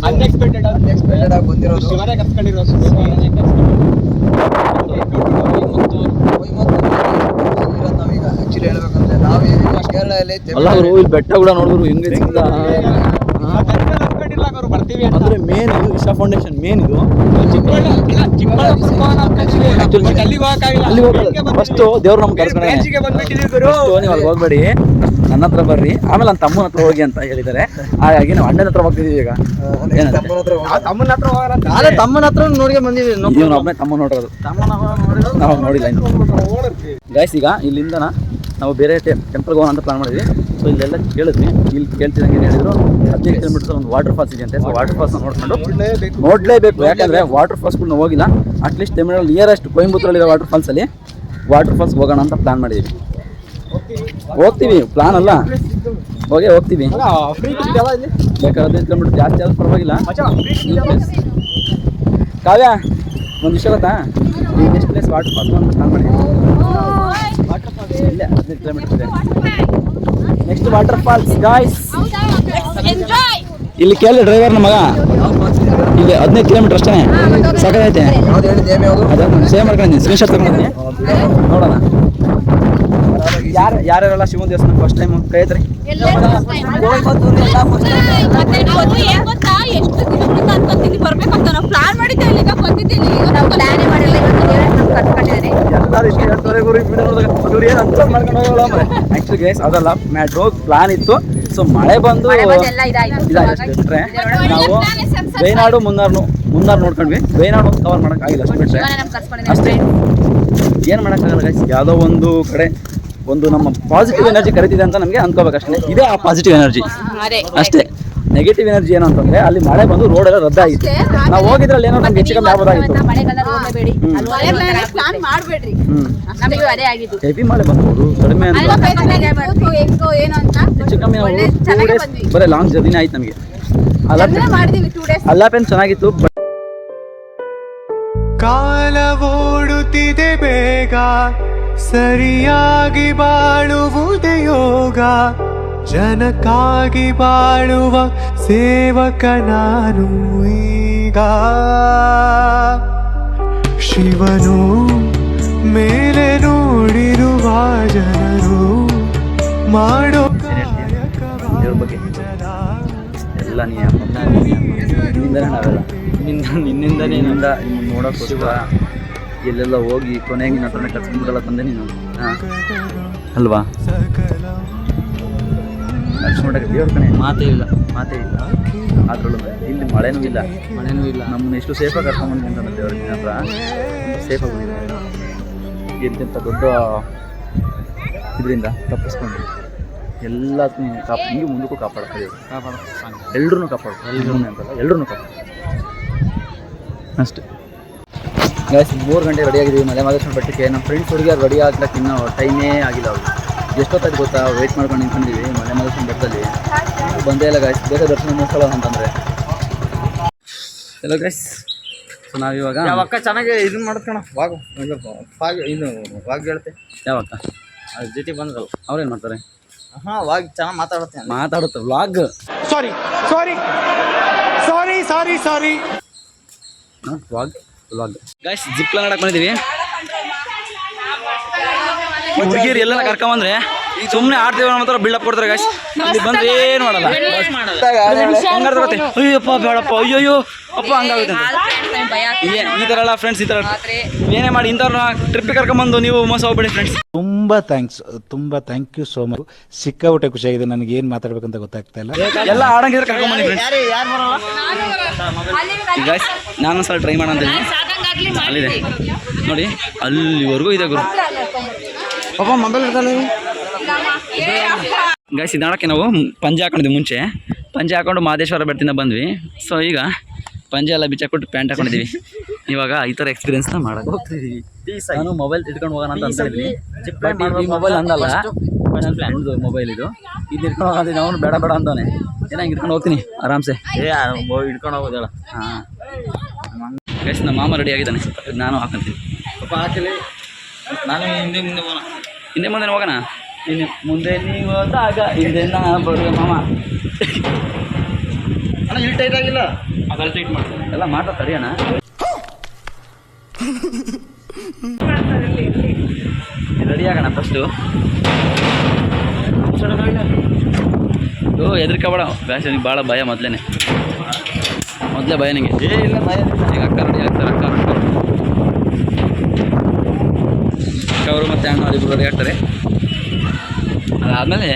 ಅನ್ಎಕ್ಸ್ಪೆಕ್ಟೆಡ್ ಅನ್ಎಕ್ಸ್ಪೆಕ್ಟೆಡ್ ಆಗಿ. ಬಂದಿರೋದು. ಶಿವನೇ ಕರ್ಸ್ಕೊಂಡಿರೋದು ನಾವೀಗ ಆಕ್ಚುಲಿ ಹೇಳ್ಬೇಕಂದ್ರೆ ನಾವೇ ಕೇರಳದಲ್ಲಿ ಅಲ್ಲ ಅವರು ಇಲ್ಲಿ ಬೆಟ್ಟ ಕೂಡ ನೋಡಿದ್ರು ಹೆಂಗೆ ಅಂತ. ಅಂದ್ರೆ ಮೇನ್ ಇದು ಇಶಾ ಫೌಂಡೇಶನ್ ಮೇನ್ ಇದು. ಫಸ್ಟ್ ದೇವ್ರು ನಮ್ಗೆ ನೀವು ಅಲ್ಲಿ ಹೋಗ್ಬೇಡಿ. ನನ್ನ ಹತ್ರ ಬರ್ರಿ. ಆಮೇಲೆ ನನ್ನ ತಮ್ಮನ ಹತ್ರ ಹೋಗಿ ಅಂತ ಹೇಳಿದ್ದಾರೆ. ಹಾಗಾಗಿ ನಾವು ಅಣ್ಣನ ಹತ್ರ ಹೋಗ್ತಿದೀವಿ ಈಗ? ತಮ್ಮನ ಹತ್ರ ಹೋಗಲ್ಲ ತಮ್ಮನ ಹತ್ರ ನೋಡಿ ಬಂದಿದ್ದೀವಿ ನೀವು ಒಬ್ಬನೇ ತಮ್ಮ ನೋಡೋದು ನಾವು ನೋಡಿಲ್ಲ ಇನ್ನು. ಗೈಸ್ ಈಗ ಇಲ್ಲಿಂದ ನಾವು ಬೇರೆ ಟೆಂಪಲ್ಗೆ ಹೋಗೋಣ ಅಂತ ಪ್ಲಾನ್ ಮಾಡಿದ್ವಿ. ಸೊ ಇಲ್ಲೆಲ್ಲ ಕೇಳಿದ್ವಿ. ಇಲ್ಲಿ ಕೇಳ್ತಿದಂಗೆ ಏನ್ ಹೇಳಿದ್ರು ಹದಿನೈದು ಕಿಲೋಮೀಟರ್ ಒಂದು ವಾಟರ್ ಫಾಲ್ಸ್ ಇದೆ ಅಂತ ಸೊ ವಾಟರ್ ಫಾಲ್ಸ್ ನೋಡ್ಕೊಂಡು ನೋಡಲೇಬೇಕು. ಯಾಕಂದ್ರೆ ವಾಟರ್ ಫಾಲ್ಸ್ಗಳನ್ನ ಹೋಗಿಲ್ಲ. ಅಟ್ಲೀಸ್ಟ್ ತಮಿಳ್ನಾಡು ನಿಯರೆಸ್ಟ್ ಕೊಯಂಬತ್ತೂರಲ್ಲಿರೋ ವಾಟರ್ ಫಾಲ್ಸಲ್ಲಿ ವಾಟರ್ ಫಾಲ್ಸ್ ಹೋಗೋಣ ಅಂತ ಪ್ಲಾನ್ ಮಾಡಿದ್ದೀವಿ ಹೋಗ್ತೀವಿ. ಪ್ಲಾನ್ ಅಲ್ಲ. ಹೋಗೇ ಹೋಗ್ತೀವಿ. ಬೇಕಾದ್ರೆ ಹದಿನೈದು ಕಿಲೋಮೀಟರ್ ಜಾಸ್ತಿ ಆದ್ರೂ ಪರವಾಗಿಲ್ಲ. ಕಾವ್ಯ ಒಂದು ವಿಷಯ ಗೊತ್ತಾ? ಈ ನೆಕ್ಸ್ಟ್ ಪ್ಲೇಸ್ ವಾಟರ್ ಫಾಲ್ಸ್ ಅಂತ ಪ್ಲಾನ್ ಫಾಲ್ಸ್ ಇಲ್ಲೇ ಹದಿನೈದು ಕಿಲೋಮೀಟರ್ ಇದೆ. ನೆಕ್ಸ್ಟ್ ವಾಟರ್ ಫಾಲ್ಸ್ ಗಾಯ್ಸ್ ಇಲ್ಲಿ ಕೇಳಿ ಡ್ರೈವರ್ ನಮ್ಮ ಮಗ. ಇಲ್ಲಿ ಹದಿನೈದು ಕಿಲೋಮೀಟರ್ ಅಷ್ಟೇ ಅದೇ ಸೇವ್ ಮಾಡ್ಕೊಂಡಿದ್ದೀನಿ ಸ್ಕ್ರೀನ್ ಶಾಟ್ ತಗೊಂಡಿದ್ದೀನಿ ನೋಡೋಣ. ಯಾರು ಯಾರ್ಯಾರೆಲ್ಲ ಶಿವನ ದೇವಸ್ಥಾನ ಫಸ್ಟ್ ಟೈಮ್ ಕೈ ಎತ್ರಿ ಬರ್ಬೇಕಂತ. ನಾವು ಪ್ಲಾನ್ ಮಾಡಿದ್ದೆ ಇಲ್ಲಿಗ ಬಂದಿದ್ದೀನಿ. ನಾವು ಪ್ಲಾನ್ ಮಾಡಿಲ್ಲ ಇವತ್ತು ಅನ್ಸರ್ ಮಾಡ್ಕೊಂಡು ಕರ್ಕೊಂಡಿದ್ದಾರೆ ಆಕ್ಚುಲಿ ಗೈಸ್ ಅದಲ್ಲ ಮ್ಯಾಟ್ರು ಪ್ಲಾನ್ ಇತ್ತು. ಸೊ ಮಳೆ ಬಂದು ಇದಾಯ್ತು. ಬಿಟ್ರೆ ನಾವು ವೈನಾಡು ಮುನ್ನಾರ್ನು ಮುನ್ನಾರ್ ನೋಡ್ಕೊಂಡ್ವಿ. ವೈನಾಡು ಕವರ್ ಮಾಡಕ್ ಆಗಿಲ್ಲ ಅಷ್ಟು ಬಿಟ್ರೆ. ಅಷ್ಟೇ. ಏನು ಮಾಡೋಕ್ಕಾಗಲ್ಲ ಗೈಸ್ ಯಾವುದೋ ಒಂದು ಕಡೆ ಒಂದು ನಮ್ಮ ಪಾಸಿಟಿವ್ ಎನರ್ಜಿ ಕರೀತಿದೆ ಅಂತ ನಮಗೆ ಅನ್ಕೋಬೇಕು ಅಷ್ಟೇ. ಇದೇ ಆ ಪಾಸಿಟಿವ್ ಎನರ್ಜಿ ಅಷ್ಟೇ. ನೆಗೆಟಿವ್ ಎನರ್ಜಿ ಏನು ಅಂತಂದ್ರೆ ಅಲ್ಲಿ ಮಳೆ ಬಂದು ರೋಡ್ ಎಲ್ಲ ರದ್ದಾಗಿತ್ತು ನಾವು ಹೋಗಿದ್ರಲ್ಲಿ ಏನೋ ನಮ್ಗೆ ಹೆಚ್ಚು ಕಮ್ಮಿ ಹೆವಿ ಮಳೆ ಬಂದ್ಬೋದು ಕಡಿಮೆ ಅಂತ. ಏನು ಅಂತ. ಹೆಚ್ಚು ಕಮ್ಮಿ ಬರೀ ಲಾಂಗ್ ಜರ್ನಿ ಆಯ್ತು ನಮಗೆ. ಅಲ್ಲಾಪೇನ್ ಚೆನ್ನಾಗಿತ್ತು ಬಟ್ ಕಾಲ ಓಡುತ್ತಿದೆ ಬೇಗ. ಸರಿಯಾಗಿ ಬಾಳುವುದೇ ಯೋಗ ಜನಕ್ಕಾಗಿ ಬಾಳುವ ಸೇವಕ ನಾನು ಈಗ. ಶಿವನು ಮೇಲೆ ನೋಡಿರುವ ಜನರು ಮಾಡೋ ಎಲ್ಲ ನೀ ನಿನ್ನಿಂದನೇ ನಾವೆಲ್ಲ. ನಿನ್ನಿಂದ ನಿನ್ನಿಂದನೇ ನಿನ್ನಿಂದ ನೋಡೋಕ್ಕೋಸ್ಕರ ಎಲ್ಲೆಲ್ಲ ಹೋಗಿ ಕೊನೆಗೆ ನಿನ್ನ ಹತ್ರನೇ ತಂದೆ ನೀನು. ಹಾಂ. ಅಲ್ವಾ? ದೇವ್ರ ಕಣೆ. ಮಾತೇ ಇಲ್ಲ. ಮಾತೇ ಇಲ್ಲ. ಅದ್ರಲ್ಲೂ ಇಲ್ಲಿ ಮಳೆನೂ ಇಲ್ಲ. ಮಳೆನೂ ಇಲ್ಲ. ನಮ್ಮನ್ನ ಎಷ್ಟು ಸೇಫಾಗಿ ಕರ್ಕೊಂಡ್ಬಂದ್ವಿ ಅಂತ ದೇವ್ರ ಹತ್ರ. ಸೇಫಾಗಿ ಬಂದಿದ್ದಾರೆ ಎಂತೆಂಥ ದೊಡ್ಡ ಇದರಿಂದ ತಪ್ಪಿಸ್ಕೊಂಡು ಎಲ್ಲದನ್ನೂ ಕಾಪ ಹಿಂಗೆ ಮುಂದಕ್ಕೂ ಕಾಪಾಡ್ತೀವಿ ಕಾಪಾಡ ಎಲ್ಲರೂ ಕಾಪಾಡು ಎಲ್ಲರೂ ಅಂತಲ್ಲ ಎಲ್ರೂ ಕಾಪಾಡು ಅಷ್ಟೇ. ಗೈಸ್ ಮೂರು ಗಂಟೆ ರೆಡಿ ಆಗಿದ್ದೀವಿ. ಮಲೆ ಮಾದೇಶ್ವರ ಬೆಟ್ಟಕ್ಕೆ. ನಮ್ಮ ಫ್ರೆಂಡ್ಸ್ ಹುಡುಗಿ ರೆಡಿ ಆಗ್ಲಿಕ್ಕೆ ಇನ್ನೂ ಟೈಮೇ ಆಗಿಲ್ಲ ಅವ್ರು. ಎಷ್ಟೊತ್ತಾಯ್ತು ಗೊತ್ತಾ? ವೆಯ್ಟ್ ಮಾಡ್ಕೊಂಡು ನಿಂತ್ಕೊಂಡಿದ್ದೀವಿ ಮಲೆ ಮಾದೇಶ್ವರ ಬೆಟ್ಟದಲ್ಲಿ. ಬಂದೇ ಇಲ್ಲ ಗಾಯ್ಸ್ ಬೇಗ ದರ್ಶನ ಮುಗಿಸ್ಕೊಳ್ಳೋ ಅಂತಂದರೆ. ಎಲ್ಲ ಗೈಸ್ ಸೊ ನಾವಿವಾಗ ಅಕ್ಕ ಚೆನ್ನಾಗಿ ಇದನ್ನ ಮಾಡ್ಕಣ ಇದು ವಾಗ್ ಇದು ವಾಗ್ ಹೇಳ್ತೆ. ಯಾವಕ್ಕ ಅದ್ರ ಜೊತೆ ಬಂದ್ರಲ್ಲ ಅವ್ರೇನು ಮಾಡ್ತಾರೆ? ಹಾಂ ವಾಗ್ ಚೆನ್ನಾಗಿ ಮಾತಾಡುತ್ತೆ. ಮಾತಾಡುತ್ತೆ. Vlog sorry sorry sorry sorry sorry vlog guys zip ಬಂದಿದ್ದೀವಿ ಹುಡುಗಿರು ಎಲ್ಲ ಕರ್ಕೊಂಬಂದ್ರೆ ಸುಮ್ಮನೆ ಆಡ್ತೀವಿ ಮಾತ್ರ ಬಿಲ್ಡಪ್ ಕೊಡ್ತಾರೆ ಗಾಯ್ಸ್ ಇಲ್ಲಿ ಬಂದ್ರೆ ಏನು ಮಾಡಲ್ಲ. ಹಂಗಾರ್ತೆ ಅಯ್ಯಪ್ಪ ಬೇಡಪ್ಪ ಅಯ್ಯೋಯ್ಯೋ ಅಪ್ಪ ಹಂಗಾಗುತ್ತೆ ಈ- ಥರ ಎಲ್ಲ ಫ್ರೆಂಡ್ಸ್ ಈ ಥರ ಏನೇ ಮಾಡಿ ಇಂಥವ್ರನ್ನ ಟ್ರಿಪ್ಪಿಗೆ ಕರ್ಕೊಂಬಂದು ನೀವು ಮೋಸ ಹೋಗ್ಬೇಡಿ ಫ್ರೆಂಡ್ಸ್ ತುಂಬಾ ಥ್ಯಾಂಕ್ಸ್ ತುಂಬಾ ಥ್ಯಾಂಕ್ ಯು ಸೋ ಮಚ್ ಸಿಕ್ಕಾಪಟ್ಟೆ ಖುಷಿಯಾಗಿದೆ ನನಗೆ ಏನು ಮಾತಾಡ್ಬೇಕಂತ ಗೊತ್ತಾಗ್ತಾ ಇಲ್ಲ. ಎಲ್ಲ ಆಡಂಗಿದ್ರೆ ಕರ್ಕೊಂಬಂದಿ ಫ್ರೆಂಡ್ಸ್ ಈಗ ನಾನು ಸಲ ಟ್ರೈ ಮಾಡೋಣ ಅಲ್ಲಿದೆ. ನೋಡಿ ಅಲ್ಲಿವರೆಗೂ ಇದೆ ಗುರು. ಪಾಪ ಮೊಬೈಲ್ ಇರ್ತಾನೆ ಗೈಸ್ ಇದಾಣಕ್ಕೆ ನಾವು ಪಂಜೆ ಹಾಕೊಂಡಿದ್ವಿ ಮುಂಚೆ. ಪಂಜೆ ಹಾಕೊಂಡು ಮಹದೇಶ್ವರ ಬೆಟ್ಟದಿಂದ ಬಂದ್ವಿ. ಸೊ ಈಗ ಪಂಜೆ ಎಲ್ಲ ಬಿಚ್ಚಾಕ್ಬಿಟ್ಟು ಪ್ಯಾಂಟ್ ಹಾಕೊಂಡಿದ್ದೀವಿ ಇವಾಗ ಈ ಥರ ಎಕ್ಸ್ಪೀರಿಯನ್ಸ್ನ ಮಾಡೋಕೆ ಹೋಗ್ತಿದ್ದೀವಿ ನಾನು ಮೊಬೈಲ್ ಇಟ್ಕೊಂಡು ಹೋಗೋಣ ಅಂತ ಅನ್ಕೊಂಡಿದ್ದೀನಿ ಮೊಬೈಲ್ ಅಂದಲ್ಲ. ಫ್ರೆಂಡ್ದು ಮೊಬೈಲ್ ಇದು ಇದು. ಇಟ್ಕೊಂಡು ಹೋಗೋದು ಅವನು ಬೇಡ ಬೇಡ ಅಂತಾನೆ ಏನಾಗಿ ಹಿಡ್ಕೊಂಡು ಇಟ್ಕೊಂಡು ಹೋಗ್ತೀನಿ? ಆರಾಮ್ಸೆ. ಏ ಹಿಡ್ಕೊಂಡು ಹೋಗೋದಲ್ಲ ಹಾಂ. ಗೈಸ್ ನಮ್ಮ ಮಾಮ ರೆಡಿ ಆಗಿದ್ದಾನೆ. ನಾನು ಹಾಕೊಂತೀನಿ. ಪಾಪ ಹಾಕಲಿ. ನಾನು ಹಿಂದೆ ಮುಂದೆ ಹೋಗೋಣ. ಹಿಂದೆ ಮುಂದೆ ಹೋಗೋಣ? ಇನ್ನು ಮುಂದೆ ನೀವು ಹೋದಾಗ ಹಿಂದೆ ನಾ ಬರುವ ಮಾಮ. ಅಣ್ಣ ಇಲ್ಲಿ ಟೈಟ್ ಆಗಿಲ್ಲ? ಅದೆಲ್ಲ ಟೈಟ್ ಮಾಡ್ತೀನಿ ಎಲ್ಲ ಮಾಡ್ತಾ ಅಣ್ಣ ರೆಡಿ ಆಗೋಣ ಫಸ್ಟು ಓ ಹೆದರ್ಕೋಬೇಡ. ಬ್ಯಾಸನಿಗೆ ಭಾಳ ಭಯ ಮೊದಲೇ ಮೊದಲೇ ಭಯ ನಿಂಗೆ. ಏ ಇಲ್ಲ ಭಯ ಈಗ ಅಕ್ಕ ರೆಡಿ ಆಗ್ತಾರೆ. ಅಕ್ಕ ಅಕ್ಕ ಅವರು ಮತ್ತು ಅಣ್ಣ ಇಬ್ಬರು ರೆಡಿ ಆಗ್ತಾರೆ. ಅದಾದಮೇಲೆ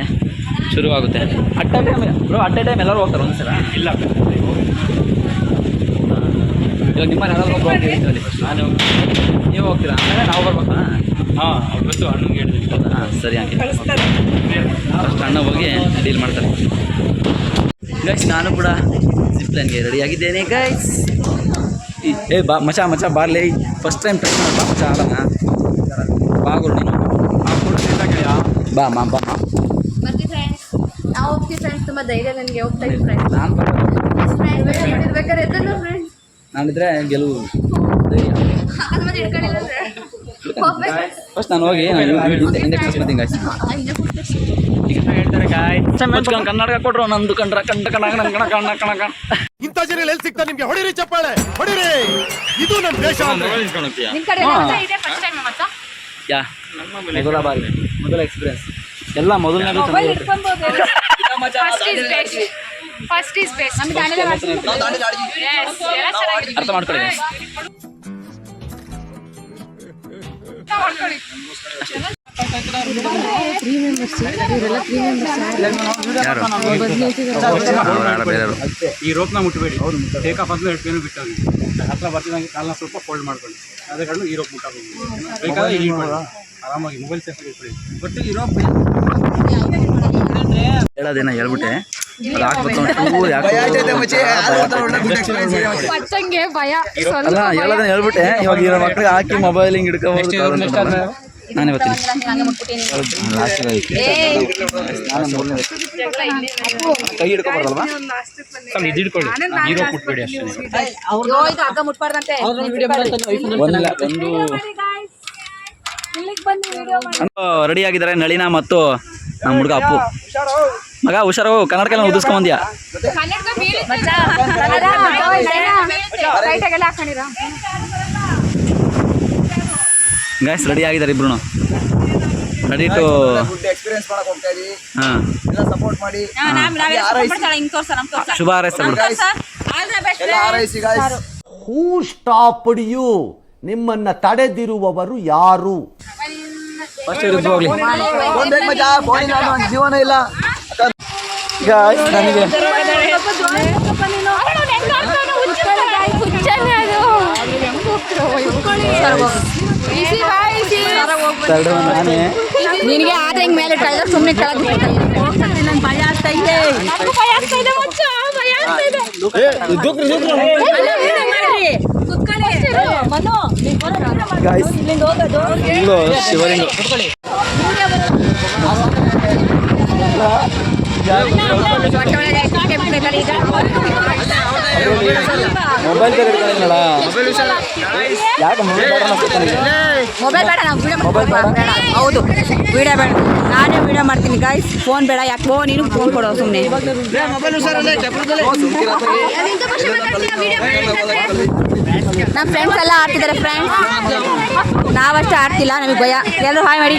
ಶುರುವಾಗುತ್ತೆ. At time bro at a time ಎಲ್ಲರೂ ಹೋಗ್ತಾರೆ ಒಂದ್ಸಲ. ಇಲ್ಲ. ಇವಾಗ ನಿಮ್ಮ ಯಾರಾದ್ರೂ ಒಬ್ರು ಹೋಗ್ತೀವಿ ನಾನು. ನೀವು ಹೋಗ್ತೀರಾ? ಆಮೇಲೆ ನಾವು ಬರ್ಬೇಕಾ? ಹಾಂ ಅವತ್ತು ಅಣ್ಣಗೆ ಹೇಳಿದ್ರು ಹಾಂ ಸರಿ ಹಂಗೆ. ಫಸ್ಟ್ ಅಣ್ಣ ಹೋಗಿ ಡೀಲ್ ಮಾಡ್ತಾರೆ. ಗೈಸ್ ನಾನು ಕೂಡ ಜಿಪ್ಲೈನ್ಗೆ ರೆಡಿಯಾಗಿದ್ದೇನೆ ಗೈಸ್ ಏ ಬಾ ಮಚಾ ಮಚಾ ಬಾರ್ಲಿ ಫಸ್ಟ್ ಟೈಮ್ ಟ್ರೈ ಮಾಡಿ ಬಾ ಮಚಾ ಆಡೋಣ ಬಾ ಗುರು ನೀನು ಬಾ ಮಾ ಬಾ ಹೋಗ್ತೀವಿ ಫ್ರೆಂಡ್ಸ್ ತುಂಬಾ ಧೈರ್ಯ ನನಗೆ ಹೋಗ್ತಾ ಇದ್ದೀವಿ ಫ್ರೆಂಡ್ಸ್ ನಾನು ಇರ್ಬೇಕಾದ್ರೆ ಎದ್ದಲ್ಲ ಫ್ರೆಂಡ್ಸ್ ನಾನಿದ್ರೆ ಗೆಲುವು ಧೈರ್ಯ ಅಕಸ್ಮಾತ್ ಹಿಡ್ಕೊಂಡಿಲ್ಲ ಫಸ್ಟ್ ನಾನು ಹೋಗಿ ಗಾಯ್ಸ್ ಕನ್ನಡಕ ಕೊಟ್ರು ನಂದು ಕಂಡ್ರ ಕಂಡ ಕಣ ಕಣ ಕಣ ಕಣ ಕಣ ಕಣ. ಇಂಥ ಜನ ಎಲ್ಲಿ ಸಿಗ್ತಾರೆ ನಿಮ್ಗೆ? ಹೊಡಿರಿ ಚಪ್ಪಾಳೆ ಹೊಡಿರಿ. ಇದು ನಮ್ಮ ದೇಶ ಅಂದ್ರೆ. ನಿಮ್ ಕಡೆ ಎಲ್ಲ ಇದೆ ಫಸ್ಟ್ ಟೈಮ್ ಮತ್ತ? ಯಾ ಮೊದಲ ಬಾರಿ ಮೊದಲ ಎಕ್ಸ್ಪೀರಿಯನ್ಸ್ ಎಲ್ಲ ಮೊದಲನೇ first is best first is best ನಮ್ಗೆ ದಾಂಡೇಲಿ ಮಾಡ್ತೀವಿ. ಅರ್ಥ ಮಾಡ್ಕೊಳ್ಳಿ. ಈ ರೋಪ್ನ ಮುಟ್ಟಬೇಡಿ ಟೇಕ್ ಆಫ್ ಆದ್ಮೇಲೆ ಎರಡು ಪೇನು ಬಿಟ್ಟು ಹತ್ರ ಬರ್ತಿದಂಗೆ ಕಾಲನ್ನ ಸ್ವಲ್ಪ ಫೋಲ್ಡ್ ಮಾಡ್ಕೊಳ್ಳಿ. ಅದೇ ಕಾರಣ ಈ ರೋಪ್ ಮುಟ್ಟಾಗ ಬೇಕಾದ್ರೆ ಆರಾಮಾಗಿ ಮೊಬೈಲ್ ಸೇಫ್ ಆಗಿ ಬಟ್ ಈ ರೋಪ್ ಹೇಳೋದೇನ ಹೇಳ್ಬಿಟ್ಟೆ. ಅದು ಹಾಕ್ಬೇಕು. ಪಚ್ಚಂಗೆ ಭಯ. ಅಲ್ಲ ಹೇಳೋದನ್ನ ಹೇಳ್ಬಿಟ್ಟೆ. ಇವಾಗ ಇರೋ ಮಕ್ಳಿಗೆ ಹಾಕಿ ಮೊಬೈಲ್ ಹಿಂಗೆ ಹಿಡ್ಕೋಬೋದು ನಾನು ಬರ್ತೀನಿ ಕೈ ಹಿಡ್ಕೊಬಾರ್ದಲ್ವಾ? ಇದು ಹಿಡ್ಕೊಳ್ಳಿ. ಅಷ್ಟೇ. ಒಂದಿಲ್ಲ ಒಂದು ರೆಡಿ ಆಗಿದ್ದಾರೆ ನಳಿನ ಮತ್ತು ನಮ್ಮ ಹುಡುಗ ಅಪ್ಪು. ಮಗ ಹುಷಾರು ಉದಿಸ್ಕೊಂಬಂದ್ಯಾ ಕನ್ನಡಕ ಟೈಟಾಗೆಲ್ಲ ಹಾಕೊಂಡಿರ ಗಾಯ್ಸ್ ರೆಡಿ ಆಗಿದ್ದಾರೆ ಇಬ್ರು ರೆಡಿ ಟು ಎಕ್ಸ್ಪೀರಿಯನ್ಸ್ ಹೋಗ್ತಾ ಇದೀವಿ ಎಲ್ಲ ಸಪೋರ್ಟ್ ಮಾಡಿ ಶುಭ ಎಲ್ಲ. ಹೂ ಸ್ಟಾಪ್ಡ್ ಯು ನಿಮ್ಮನ್ನ ತಡೆದಿರುವವರು ಯಾರು? ಫಸ್ಟ್ ಇರೋದು ಹೋಗ್ಲಿ. ಫೋನ್ ಬೇಕು ಮಚ್ಚ ಫೋನ್ ಇಲ್ಲ ಅನ್ನೋ ಒಂದ್ ಜೀವನ ಇಲ್ಲ. ಗಾಯ್ಸ್ ನನಗೆ ನಾನೇ ನಿನಗೆ ಆದ್ರೆ ಹಿಂಗ್ ಮೇಲೆ ಟೈಲರ್ ಸುಮ್ಮನೆ ಕೆಳಗೆ ನಂಗೆ ಭಯ ಆಗ್ತೈತೆ ಭಯ ಆಗ್ತಾ ಇದೆ ಮಚ್ಚ ಭಯ ಆಗ್ತಾ ಇದೆ ಮನು ಗಾಯ್ಸ್ ಇಲ್ಲೋ ಶಿವಲಿಂಗ. ಮೊಬೈಲ್ ಬೇರೆ ಹಿಡ್ಕೊಂಡಿದ್ನಲ್ಲ ಯಾಕೆ ಮೊಬೈಲ್ ಬೇಡ ಅನ್ಸುತ್ತೆ ಮೊಬೈಲ್ ಬೇಡ ನಾವು ವಿಡಿಯೋ ಮೊಬೈಲ್ ಬೇಡ? ಹೌದು ವಿಡಿಯೋ ಬೇಡ. ನಾನೇ ವಿಡಿಯೋ ಮಾಡ್ತೀನಿ ಗಾಯ್ಸ್ ಫೋನ್ ಬೇಡ ಯಾಕೆ ಫೋನ್ ನೀನು ಫೋನ್ ಕೊಡೋ ಸುಮ್ಮನೆ ನಮ್ಮ ಫ್ರೆಂಡ್ಸ್ ಎಲ್ಲ ಆಡ್ತಿದ್ದಾರೆ ಫ್ರೆಂಡ್ಸ್ ನಾವಷ್ಟೇ ಆಡ್ತಿಲ್ಲ ನಮಗೆ ಭಯ. ಎಲ್ಲರೂ ಹಾಯ್ ಮಾಡಿ.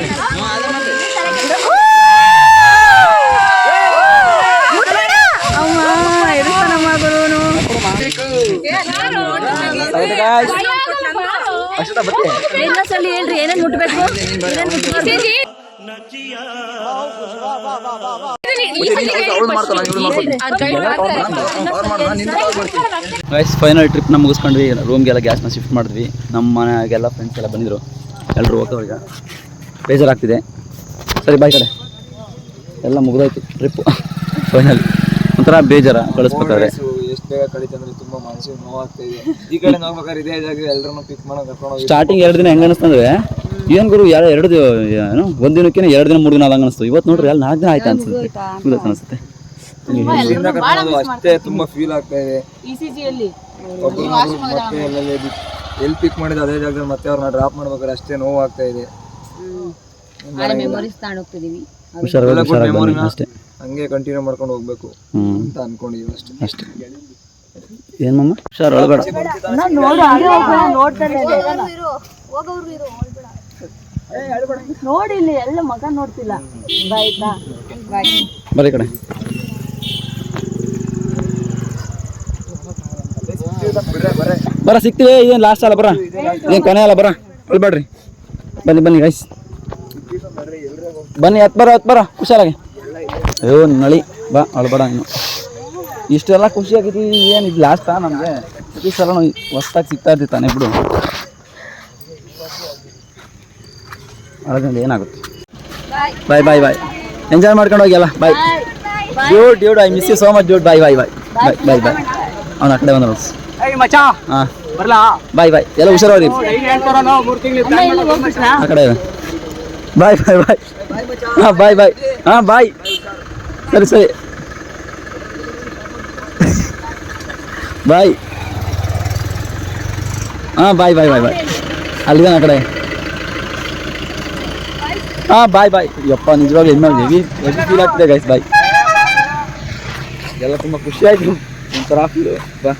ಇನ್ನೊಂದ್ಸಲಿ ಹೇಳ್ರಿ ಏನೇನ್ ಮುಟ್ಬೇಕು. ಗೈಸ್ ಫೈನಲ್ ಟ್ರಿಪ್ನ ಮುಗಿಸ್ಕೊಂಡ್ವಿ. ರೂಮ್ಗೆಲ್ಲ ಗ್ಯಾಸ್ನ ಶಿಫ್ಟ್ ಮಾಡಿದ್ವಿ. ನಮ್ಮ ಮನೆಗೆಲ್ಲ ಫ್ರೆಂಡ್ಸ್ ಎಲ್ಲ ಬಂದಿದ್ರು. ಎಲ್ಲರೂ ಹೋಗ್ತಾವೆ ಈಗ ಬೇಜಾರಾಗ್ತಿದೆ. ಸರಿ ಬಾಯ್ ಕಡೆ ಎಲ್ಲ ಮುಗಿದೋಯ್ತು ಟ್ರಿಪ್ ಫೈನಲ್ ಒಂಥರ ಬೇಜಾರ ಕಳಿಸ್ಬೇಕಾದ್ರೆ ಎಷ್ಟು ಬೇಗ ಕಳೀತು ಅಂದ್ರೆ ತುಂಬಾ ಮನಸ್ಸಿಗೆ ನೋವಾಗ್ತಾ ಇದೆ. ಈ ಕಡೆ ನೋಡ್ಬೇಕಾದ್ರೆ ಇದೇ ಜಾಗ ಎಲ್ಲರನ್ನು ಪಿಕ್ ಮಾಡೋ ಕರ್ಕೊಂಡು ಹೋಗಿ. ಸ್ಟಾರ್ಟಿಂಗ್ ಎರಡು ದಿನ ಹೆಂಗ ಅನಿಸ್ತಂದ್ರೆ ಏನ್ ಗುರು ಯಾರು ಎರಡು ದಿನ ಏನು ಒಂದ್ ದಿನಕ್ಕೆ ಎರಡು ದಿನ ಮೂರು ದಿನ ಆದಂಗ ಅನಿಸ್ತು. ಇವತ್ತು ನೋಡ್ರಿ ಅಲ್ಲಿ ನಾಲ್ಕು ದಿನ ಆಯ್ತು ಅನ್ಸುತ್ತೆ. ಮುಗ್ದೋಯ್ತು ಅನಿಸುತ್ತೆ? ಇಲ್ಲಿಂದ ಕರ್ಕೊಂಡು ಅಷ್ಟೇ ತುಂಬಾ ಫೀಲ್ ಆಗ್ತಾ ಇದೆ. ಒಬ್ರು ಮತ್ತೆ ಎಲ್ಲೆಲ್ಲಿ ಎಲ್ಲಿ ಪಿಕ್ ಮಾಡಿದ ಅದೇ ಜಾಗದಲ್ಲಿ ಮತ್ತೆ ಅವ್ರನ್ನ ಡ್ರಾಪ್ ಮಾಡ್ಬೇಕಾದ್ರೆ ಅಷ್ಟೇ ನೋವಾಗ್ತಾ ಇದೆ. ಮೆಮೊರೀಸ್ ತಗೊಂಡು ಹೋಗ್ತಿದೀವಿ. ಹುಷಾರಾಗಿ ಎಲ್ಲ good ಹುಷಾರಾಗಿ memory ನ ಅಷ್ಟೇ. ಹಂಗೆ ಕಂಟಿನ್ಯೂ ಮಾಡ್ಕೊಂಡು ಹೋಗ್ಬೇಕು ಹ್ಞೂ ಅಂತ ಅನ್ಕೊಂಡಿದೀವಿ ಅಷ್ಟೇ. ಅಷ್ಟೇ. ಏನಮ್ಮ ಮಮ್ಮ ಹುಷಾರು ಅಳಬೇಡ ನೋಡಿ ಇಲ್ಲಿ ಎಲ್ಲ ಮಗ ನೋಡ್ತಿಲ್ಲ. ಬರೀ ಕಡೆ. ಬರ ಸಿಗ್ತೀವಿ. ಇದೇನು ಲಾಸ್ಟ್ ಅಲ್ಲ ಬರ. ಏನ್ ಕೊನೆ ಅಲ್ಲ ಬರ. ಅಳ್ಬೇಡ್ರಿ ಬನ್ನಿ ಬನ್ನಿ ಗೈಸ್ ಬನ್ನಿ ಹತ್ತು ಬರ ಹತ್ತು ಬರ. ಹುಷಾರಾಗಿ. ಅಯ್ಯೋ ನಳಿ ಬಾ ಅಳ್ಬೇಡ ನೀನು ಇಷ್ಟೆಲ್ಲ ಖುಷಿ ಆಗೈತಿ ಏನು ಇದು ಲಾಸ್ಟಾ ನಮಗೆ ಪ್ರತಿ ಸಲ ಹೊಸ್ದಾಗಿ ಸಿಗ್ತಾ ಇರ್ತೀವಿ ತಾನೆ ಬಿಡು. ಅದರಿಂದ ಏನಾಗುತ್ತೆ? ಬಾಯ್ ಬಾಯ್ ಬಾಯ್ ಎಂಜಾಯ್ ಮಾಡ್ಕೊಂಡು ಹೋಗಿ ಅಲ್ಲ bye dude dude I miss you so much dude bye bye bye bye bye bye ಅವ್ನು ಆ ಕಡೆ ಬಂದ ನೋಡ್ಸ್ ಹಾಂ. ಬರ್ಲಾ? ಬಾಯ್ ಬಾಯ್ ಎಲ್ಲ ಹುಷಾರಾಗಿ ಮೂರು ತಿಂಗಳು ಆ ಕಡೆ ಬಾಯ್ ಬಾಯ್ ಬಾಯ್ ಹಾಂ ಬಾಯ್ ಬಾಯ್ ಹಾಂ ಬಾಯ್ ಸರಿ ಸರಿ ಬಾಯ್ ಹಾಂ ಬಾಯ್ ಬಾಯ್ ಬಾಯ್ ಬಾಯ್ ಅಲ್ಲಿಗೆ ಆ ಕಡೆ ಹಾಂ ಬಾಯ್ ಬಾಯ್ ಯಪ್ಪ ನಿಜವಾಗ್ಲೂ ಹೆಮ್ಮೆ ಹೆವಿ ಹೆವಿ ಫೀಲ್ ಆಗ್ತಿದೆ ಗೈಸ್ ಬಾಯ್ ಎಲ್ಲ ತುಂಬ ಖುಷಿ ಆಯಿತು ಒಂಥರ ಫೀಲ್ ಬಾ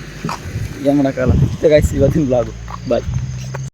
ಏನು ಮಾಡೋಕ್ಕಾಗಲ್ಲ ಇಷ್ಟೇ ಗೈಸ್ ಇವತ್ತಿನ ಬ್ಲಾಗು ಬಾಯ್